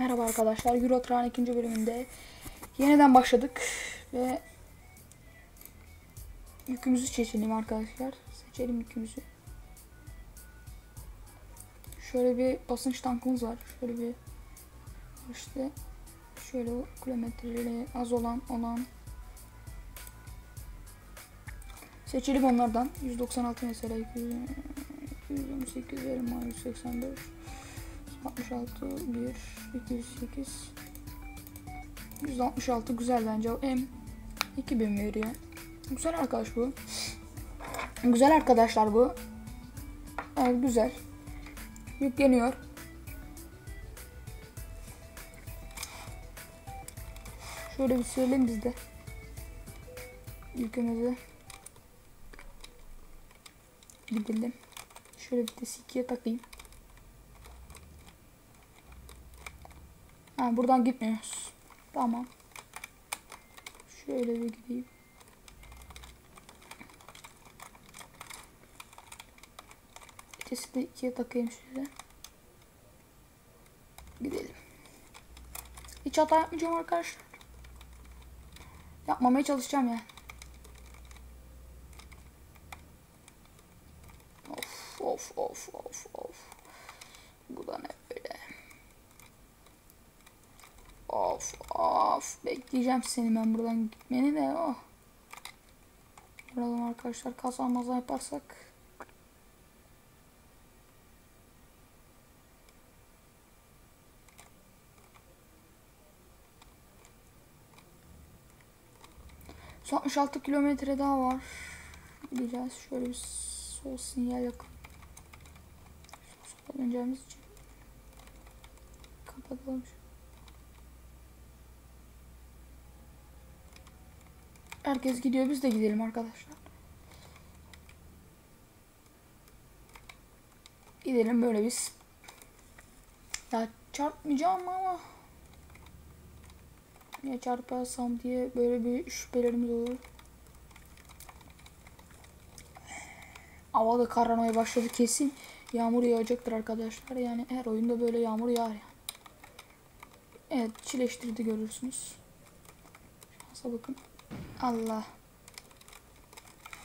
Merhaba arkadaşlar. Euro Truck'ın ikinci bölümünde yeniden başladık ve yükümüzü seçelim arkadaşlar. Seçelim yükümüzü. Şöyle bir basınç tankımız var. Şöyle bir işte şöyle kilometreleri az olan olan seçelim onlardan. 196 mesela 228 verim 184 66 1 208 166 güzel bence M 2000 veriyor. Güzel arkadaş bu. Güzel arkadaşlar bu. Evet güzel. Yükleniyor. Şöyle bir söyleyeyim biz de. Yükümüzü. Gidelim. Şöyle bir de sikiye takayım. Ha buradan gitmiyoruz. Tamam. Şöyle bir gideyim. Vitesi de ikiye takayım şöyle. Gidelim. Hiç hata yapmayacağım arkadaşlar. Yapmamaya çalışacağım ya. Of of of of of. Bu da ne böyle? Of of. Bekleyeceğim seni ben buradan gitmeni de oh. Vuralım arkadaşlar. Kaza maza yaparsak. Son 66 kilometre daha var. Gideceğiz. Şöyle bir sol sinyal yakın. Sola döneceğimiz için. Kapatalım şu. Herkes gidiyor biz de gidelim arkadaşlar. Gidelim böyle biz. Ya çarpmayacağım ama ya çarparsam diye böyle bir şüphelerimiz olur. Hava da kararmaya başladı kesin. Yağmur yağacaktır arkadaşlar. Yani her oyunda böyle yağmur yağar yani. Evet çileştirdi görürsünüz. Şansa bakın. Allah.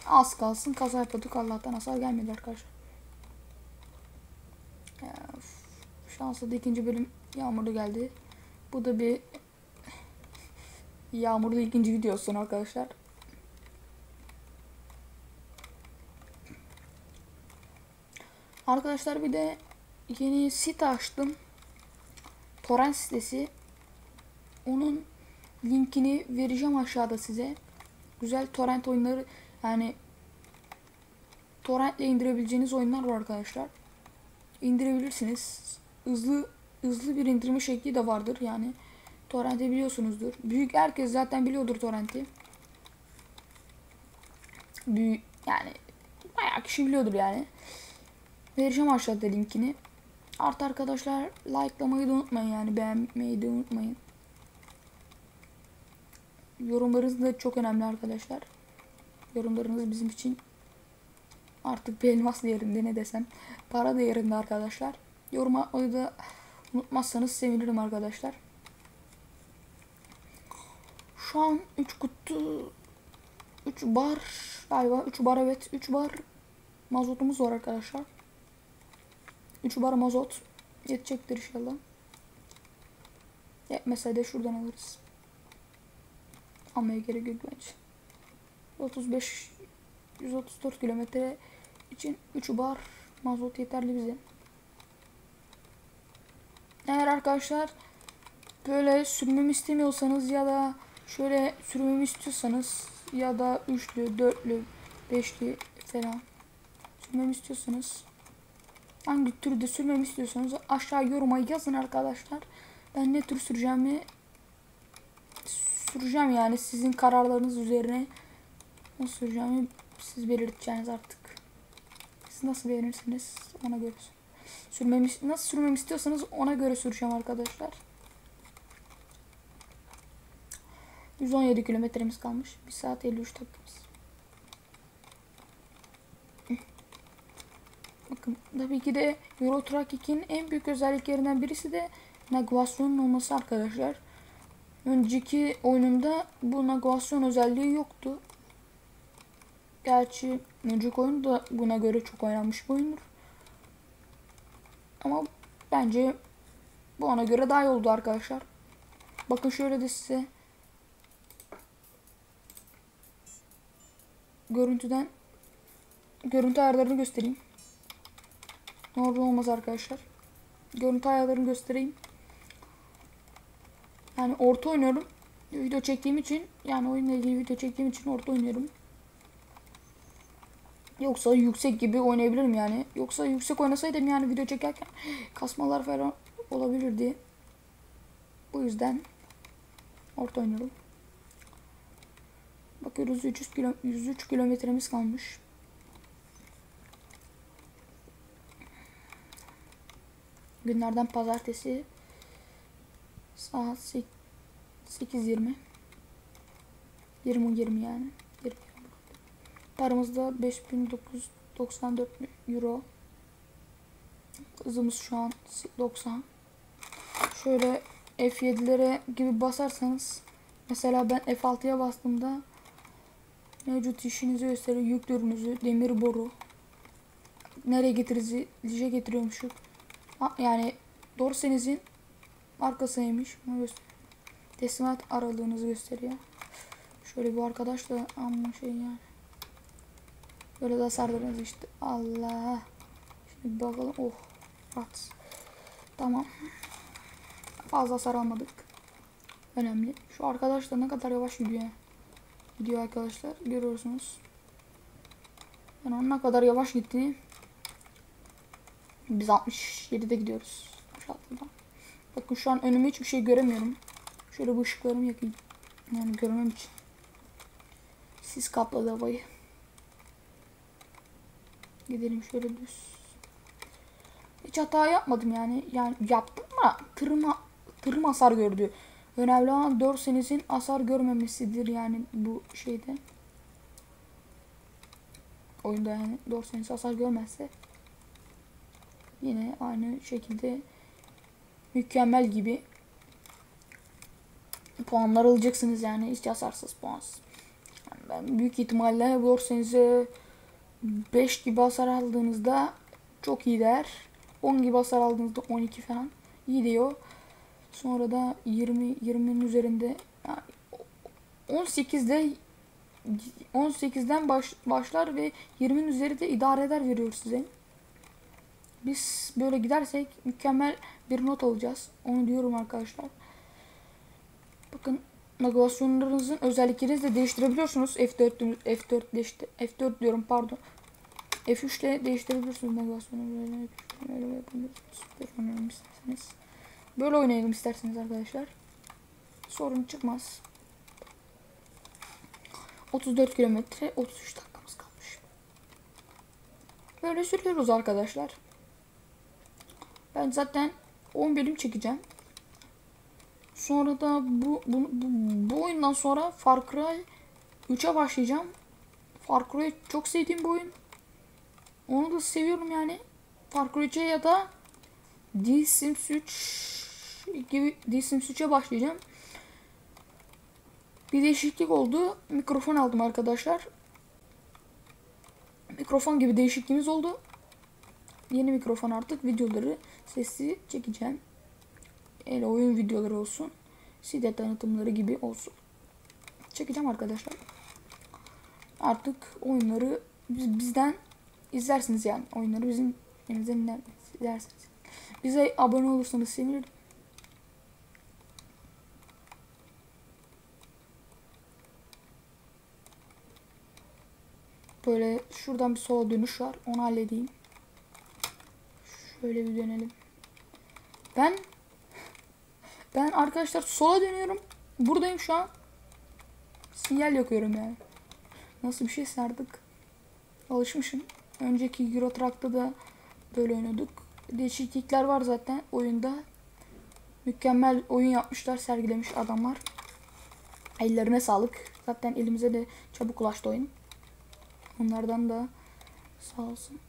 Az kalsın kaza yapıyorduk. Allah'tan hasar gelmedi arkadaşlar. Şansa da ikinci bölüm yağmurlu geldi. Bu da bir yağmurlu ikinci videosun arkadaşlar. Arkadaşlar bir de yeni site açtım. Torrent sitesi. Onun linkini vereceğim aşağıda size. Güzel torrent oyunları yani torrentle indirebileceğiniz oyunlar var arkadaşlar. İndirebilirsiniz. Hızlı hızlı bir indirme şekli de vardır yani. Torrent'i biliyorsunuzdur. Büyük herkes zaten biliyordur torrent'i. Büyük yani bayağı kişi biliyordur yani. Vereceğim aşağıda linkini. Artı arkadaşlar likelamayı da unutmayın yani beğenmeyi de unutmayın. Yorumlarınız da çok önemli arkadaşlar. Yorumlarınız bizim için artık bir elmas değerinde ne desem. Para değerinde arkadaşlar. Yorum atmayı da unutmazsanız sevinirim arkadaşlar. Şu an 3 kutu 3 bar galiba 3 bar evet 3 bar mazotumuz var arkadaşlar. 3 bar mazot yetecektir inşallah. Yetmese de şuradan alırız. Yok bence. 35 134 kilometre için 3 bar mazot yeterli bize. Eğer arkadaşlar böyle sürmemi istemiyorsanız ya da şöyle sürmemi istiyorsanız ya da üçlü, dörtlü, beşli falan sürmemi istiyorsanız hangi türde sürmemi istiyorsanız aşağı yoruma yazın arkadaşlar. Ben ne tür süreceğimi süreceğim yani sizin kararlarınız üzerine nasıl süreceğimi siz belirteceğiniz artık. Siz nasıl beğenirsiniz ona göre sürmemi nasıl sürmemi istiyorsanız ona göre süreceğim arkadaşlar. 117 kilometremiz kalmış. 1 saat 53 dakikamız. Bakın tabii ki de Euro Truck 2'nin en büyük özelliklerinden birisi de navigasyonun olması arkadaşlar. Önceki oyunumda bu navigasyon özelliği yoktu. Gerçi önceki oyun da buna göre çok oynanmış bir oyundur. Ama bence bu ona göre daha iyi oldu arkadaşlar. Bakın şöyle de size görüntüden görüntü ayarlarını göstereyim. Normal olmaz arkadaşlar. Görüntü ayarlarını göstereyim. Yani orta oynuyorum. Video çektiğim için yani oyunla ilgili video çektiğim için orta oynuyorum. Yoksa yüksek gibi oynayabilirim yani. Yoksa yüksek oynasaydım yani video çekerken kasmalar falan olabilirdi. Bu yüzden orta oynuyorum. Bakıyoruz 300 kilo, 103 kilometremiz kalmış. Günlerden pazartesi saat 8.20 20 20 yani. 20. Paramızda 5994 euro. Hızımız şu an 90. Şöyle F7'lere gibi basarsanız mesela ben F6'ya bastığımda mevcut işinizi gösteriyor. Yük ürününüzü, demir boru nereye lige getiriyormuşum. Yani dorsenizin arkasıymış. Teslimat aralığınızı gösteriyor. Şöyle bir arkadaş da amma şey yani. Böyle de hasarlarınız işte. Allah. Şimdi bakalım. Oh. Rahat. Tamam. Fazla hasar almadık. Önemli. Şu arkadaş da ne kadar yavaş gidiyor. Gidiyor arkadaşlar. Görüyorsunuz. Yani onun ne kadar yavaş gittiğini biz 67'de gidiyoruz. Aşağıdan. Bakın şu an önüme hiçbir şey göremiyorum. Şöyle bu ışıklarımı yakayım. Yani görmem için. Sis kapladı havayı. Gidelim şöyle düz. Hiç hata yapmadım yani. Yani yaptım ama tırma tırım hasar gördü. Önemli olan dorsenizin hasar görmemesidir yani bu şeyde. Oyunda yani dorseniz hasar görmezse yine aynı şekilde mükemmel gibi puanlar alacaksınız yani hiç hasarsız puansız. Yani ben büyük ihtimalle dorsenize 5 gibi hasar aldığınızda çok iyi der. 10 gibi hasar aldığınızda 12 falan iyi diyor. Sonra da 20 20'nin üzerinde yani 18'de 18'den baş, başlar ve 20'nin üzeri de idare eder veriyor size. Biz böyle gidersek mükemmel bir not alacağız. Onu diyorum arkadaşlar. Bakın navigasyonlarınızın özelliklerini de değiştirebiliyorsunuz. F4 F4 değişti. F4 diyorum pardon. F3 ile değiştirebiliyorsunuz navigasyonu. Böyle oynayalım isterseniz. Böyle oynayalım isterseniz arkadaşlar. Sorun çıkmaz. 34 kilometre 33 dakikamız kalmış. Böyle sürüyoruz arkadaşlar. Ben zaten 10 bölüm çekeceğim. Sonra da bu, bu, bu, bu oyundan sonra Far Cry 3'e başlayacağım. Far Cry çok sevdiğim bir oyun. Onu da seviyorum yani. Far Cry 3'e ya da The Sims 3 gibi The Sims 3'e başlayacağım. Bir değişiklik oldu. Mikrofon aldım arkadaşlar. Mikrofon gibi değişikliğimiz oldu. Yeni mikrofon artık videoları sesi çekeceğim. El oyun videoları olsun. CD tanıtımları gibi olsun. Çekeceğim arkadaşlar. Artık oyunları biz, bizden izlersiniz yani. Oyunları bizim elimizden izlersiniz. Bize abone olursanız sevinirim. Böyle şuradan bir sola dönüş var. Onu halledeyim. Şöyle bir dönelim. Ben ben arkadaşlar sola dönüyorum. Buradayım şu an. Sinyal yakıyorum yani. Nasıl bir şey sardık. Alışmışım. Önceki Euro Truck'ta da böyle oynadık. Değişiklikler var zaten oyunda. Mükemmel oyun yapmışlar, sergilemiş adamlar. Ellerine sağlık. Zaten elimize de çabuk ulaştı oyun. Onlardan da sağ olsun.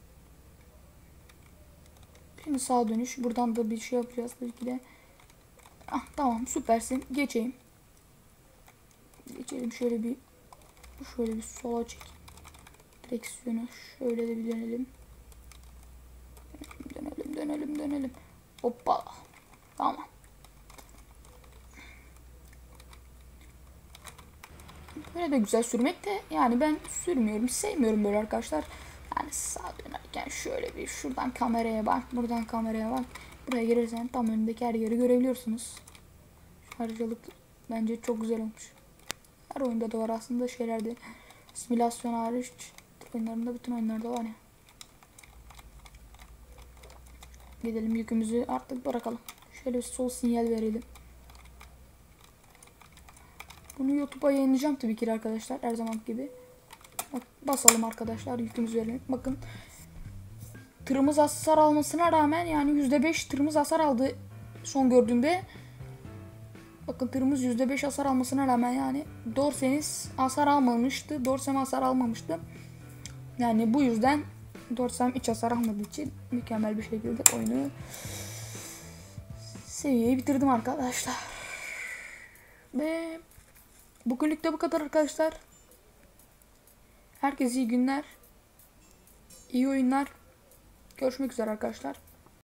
Şimdi sağa dönüş. Buradan da bir şey yapacağız tabii ki de. Ah tamam süpersin. Geçeyim. Geçelim şöyle bir şöyle bir sola çek. Direksiyonu şöyle de bir dönelim. Dönelim dönelim dönelim. Hoppa. Tamam. Böyle de güzel sürmek de yani ben sürmüyorum. Sevmiyorum böyle arkadaşlar. Yani sağa dönerken şöyle bir şuradan kameraya bak. Buradan kameraya bak. Buraya gelirsen tam önündeki her yeri görebiliyorsunuz. Şu bence çok güzel olmuş. Her oyunda da var aslında şeylerde. Simülasyon hariç oyunlarında bütün oyunlarda var ya. Gidelim yükümüzü artık bırakalım. Şöyle bir sol sinyal verelim. Bunu YouTube'a yayınlayacağım tabii ki arkadaşlar her zaman gibi. Basalım arkadaşlar yükümüzü verelim. Bakın tırımız hasar almasına rağmen yani %5 tırımız hasar aldı son gördüğümde. Bakın tırımız %5 hasar almasına rağmen yani Dorsen'is hasar almamıştı. Dorsem hasar almamıştı. Yani bu yüzden Dorsem hiç hasar almadığı için mükemmel bir şekilde oyunu seviyeyi bitirdim arkadaşlar. Ve bugünlük de bu kadar arkadaşlar. Herkese iyi günler. iyi oyunlar. Görüşmek üzere arkadaşlar.